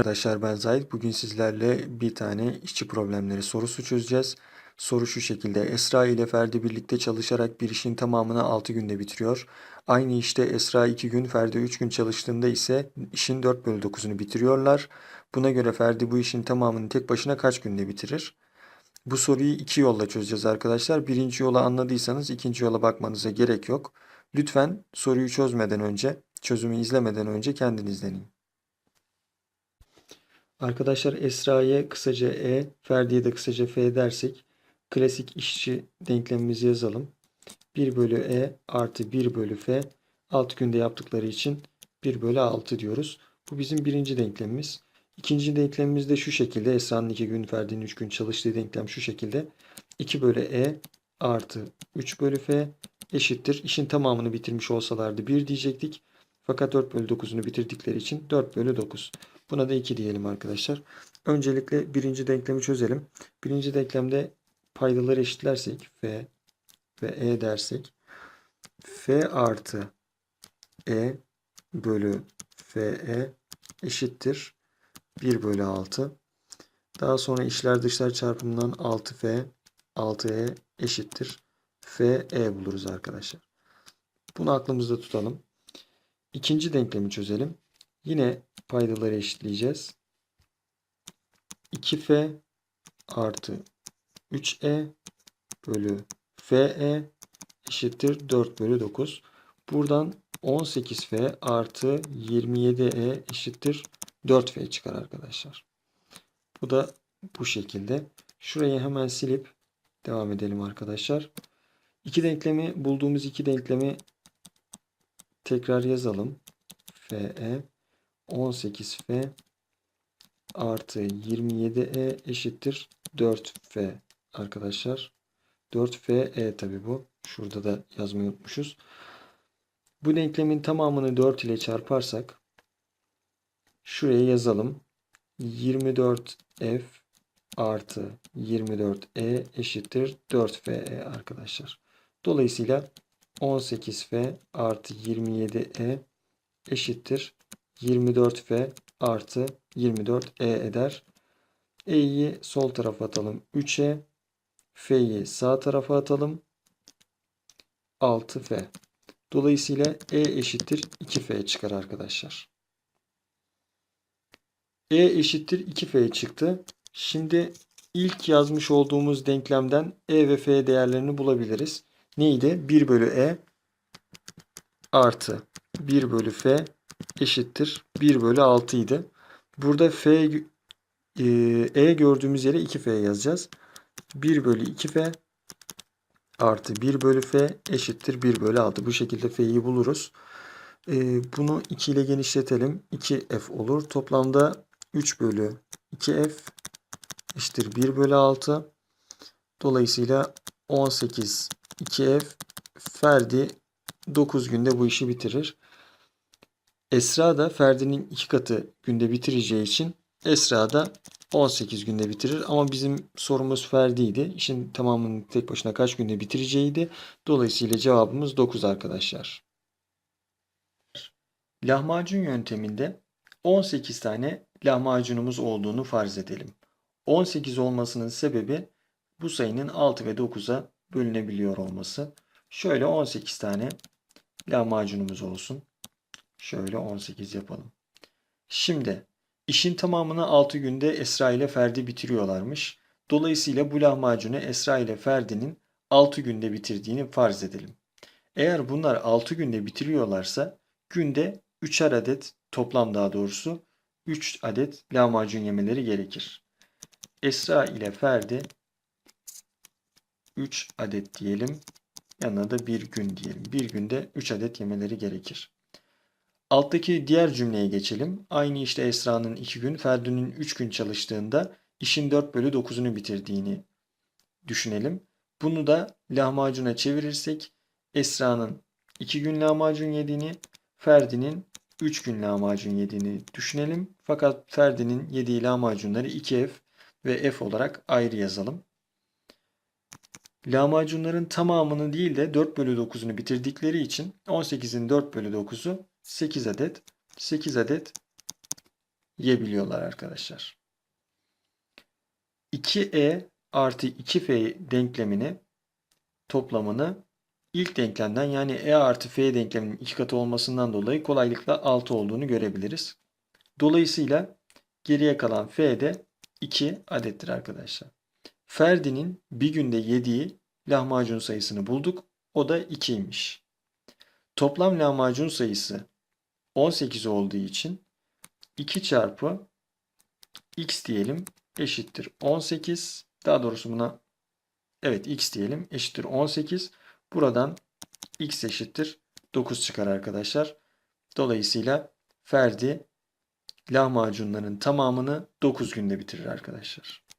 Arkadaşlar ben Zahit. Bugün sizlerle bir tane işçi problemleri sorusu çözeceğiz. Soru şu şekilde. Esra ile Ferdi birlikte çalışarak bir işin tamamını 6 günde bitiriyor. Aynı işte Esra 2 gün, Ferdi 3 gün çalıştığında ise işin 4 bölü 9'unu bitiriyorlar. Buna göre Ferdi bu işin tamamını tek başına kaç günde bitirir? Bu soruyu iki yolla çözeceğiz arkadaşlar. Birinci yola anladıysanız ikinci yola bakmanıza gerek yok. Lütfen soruyu çözmeden önce, çözümü izlemeden önce kendiniz deneyin. Arkadaşlar Esra'ya kısaca E, Ferdi'ye de kısaca F dersek klasik işçi denklemimizi yazalım. 1 bölü E artı 1 bölü F alt günde yaptıkları için 1 bölü 6 diyoruz. Bu bizim birinci denklemimiz. İkinci denklemimiz de şu şekilde. Esra'nın 2 gün, Ferdi'nin 3 gün çalıştığı denklem şu şekilde. 2 bölü E artı 3 bölü F eşittir. İşin tamamını bitirmiş olsalardı 1 diyecektik. Fakat 4 bölü 9'unu bitirdikleri için 4 bölü 9. Buna da 2 diyelim arkadaşlar. Öncelikle birinci denklemi çözelim. Birinci denklemde paydaları eşitlersek F ve E dersek F artı E bölü FE eşittir 1 bölü 6. Daha sonra işler dışlar çarpımından 6F 6E eşittir FE buluruz arkadaşlar. Bunu aklımızda tutalım. İkinci denklemi çözelim. Yine paydaları eşitleyeceğiz. 2F artı 3E bölü FE eşittir 4 bölü 9. Buradan 18F artı 27E eşittir 4F çıkar arkadaşlar. Bu da bu şekilde. Şurayı hemen silip devam edelim arkadaşlar. İki denklemi bulduğumuz iki denklemi tekrar yazalım. FE 18F artı 27E eşittir 4F arkadaşlar. 4FE tabi bu. Şurada da yazmayı unutmuşuz. Bu denklemin tamamını 4 ile çarparsak şuraya yazalım. 24F artı 24E eşittir 4FE arkadaşlar. Dolayısıyla 18F artı 27E eşittir 24F artı 24E eder. E'yi sol tarafa atalım 3E. F'yi sağ tarafa atalım. 6F. Dolayısıyla E eşittir 2F çıkar arkadaşlar. E eşittir 2F çıktı. Şimdi ilk yazmış olduğumuz denklemden E ve F değerlerini bulabiliriz. Neydi? 1 bölü E artı 1 bölü F eşittir 1 bölü 6 idi. Burada F e, e gördüğümüz yere 2F yazacağız. 1 bölü 2F artı 1 bölü F eşittir 1 bölü 6. Bu şekilde F'yi buluruz. E, bunu 2 ile genişletelim. 2F olur. Toplamda 3 bölü 2F eşittir 1 bölü 6. Dolayısıyla 18 2F Ferdi 9 günde bu işi bitirir. Esra da Ferdi'nin iki katı günde bitireceği için Esra da 18 günde bitirir. Ama bizim sorumuz Ferdi'ydi. İşin tamamını tek başına kaç günde bitireceğiydi. Dolayısıyla cevabımız 9 arkadaşlar. Lahmacun yönteminde 18 tane lahmacunumuz olduğunu farz edelim. 18 olmasının sebebi bu sayının 6 ve 9'a bölünebiliyor olması. Şöyle 18 tane lahmacunumuz olsun. Şöyle 18 yapalım. Şimdi işin tamamını 6 günde Esra ile Ferdi bitiriyorlarmış. Dolayısıyla bu lahmacunu Esra ile Ferdi'nin 6 günde bitirdiğini farz edelim. Eğer bunlar 6 günde bitiriyorlarsa günde 3'er adet toplam daha doğrusu 3 adet lahmacun yemeleri gerekir. Esra ile Ferdi 3 adet diyelim. Yanına da bir gün diyelim. Bir günde 3 adet yemeleri gerekir. Alttaki diğer cümleye geçelim. Aynı işte Esra'nın 2 gün, Ferdi'nin 3 gün çalıştığında işin 4 bölü 9'unu bitirdiğini düşünelim. Bunu da lahmacuna çevirirsek Esra'nın 2 gün lahmacun yediğini, Ferdi'nin 3 gün lahmacun yediğini düşünelim. Fakat Ferdi'nin yediği lahmacunları 2F ve F olarak ayrı yazalım. Lahmacunların tamamını değil de 4 bölü 9'unu bitirdikleri için 18'in 4 bölü 9'u 8 adet. 8 adet yiyebiliyorlar arkadaşlar. 2e artı 2f denklemini toplamını ilk denklemden yani e artı f denkleminin iki katı olmasından dolayı kolaylıkla 6 olduğunu görebiliriz. Dolayısıyla geriye kalan f de 2 adettir arkadaşlar. Ferdi'nin bir günde yediği lahmacun sayısını bulduk. O da 2'ymiş. Toplam lahmacun sayısı 18 olduğu için 2 çarpı x diyelim eşittir 18. Daha doğrusu buna evet x diyelim eşittir 18. Buradan x eşittir 9 çıkar arkadaşlar. Dolayısıyla Ferdi lahmacunların tamamını 9 günde bitirir arkadaşlar.